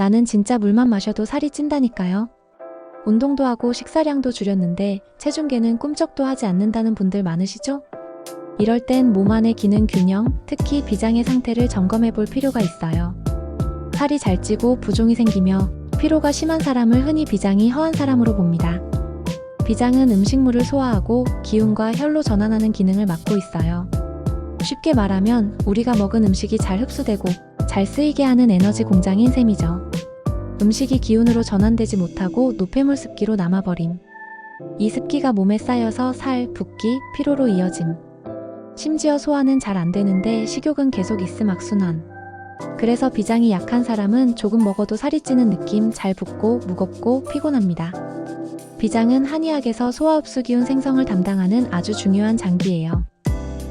나는 진짜 물만 마셔도 살이 찐다니까요. 운동도 하고 식사량도 줄였는데 체중계는 꿈쩍도 하지 않는다는 분들 많으시죠? 이럴 땐 몸 안의 기능 균형, 특히 비장의 상태를 점검해 볼 필요가 있어요. 살이 잘 찌고 부종이 생기며 피로가 심한 사람을 흔히 비장이 허한 사람으로 봅니다. 비장은 음식물을 소화하고 기운과 혈로 전환하는 기능을 맡고 있어요. 쉽게 말하면 우리가 먹은 음식이 잘 흡수되고 잘 쓰이게 하는 에너지 공장인 셈이죠. 음식이 기운으로 전환되지 못하고 노폐물 습기로 남아버림. 이 습기가 몸에 쌓여서 살, 붓기, 피로로 이어짐. 심지어 소화는 잘 안 되는데 식욕은 계속 있음 악순환. 그래서 비장이 약한 사람은 조금 먹어도 살이 찌는 느낌 잘 붓고 무겁고 피곤합니다. 비장은 한의학에서 소화 흡수 기운 생성을 담당하는 아주 중요한 장기예요.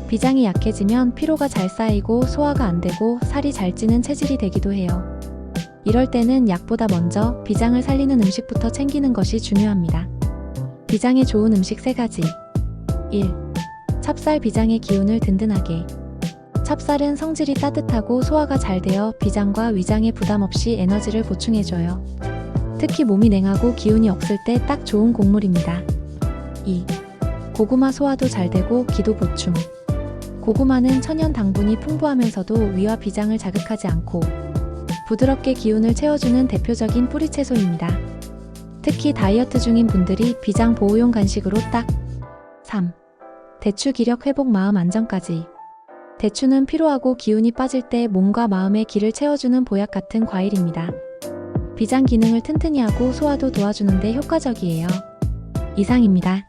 비장이 약해지면 피로가 잘 쌓이고 소화가 안 되고 살이 잘 찌는 체질이 되기도 해요. 이럴 때는 약보다 먼저 비장을 살리는 음식부터 챙기는 것이 중요합니다. 비장에 좋은 음식 3가지. 1. 찹쌀 비장의 기운을 든든하게. 찹쌀은 성질이 따뜻하고 소화가 잘 되어 비장과 위장에 부담 없이 에너지를 보충해줘요. 특히 몸이 냉하고 기운이 없을 때 딱 좋은 곡물입니다. 2. 고구마 소화도 잘 되고 기도 보충. 고구마는 천연 당분이 풍부하면서도 위와 비장을 자극하지 않고 부드럽게 기운을 채워주는 대표적인 뿌리 채소입니다. 특히 다이어트 중인 분들이 비장 보호용 간식으로 딱 3. 대추 기력 회복 마음 안정까지 대추는 피로하고 기운이 빠질 때 몸과 마음의 기를 채워주는 보약 같은 과일입니다. 비장 기능을 튼튼히 하고 소화도 도와주는데 효과적이에요. 이상입니다.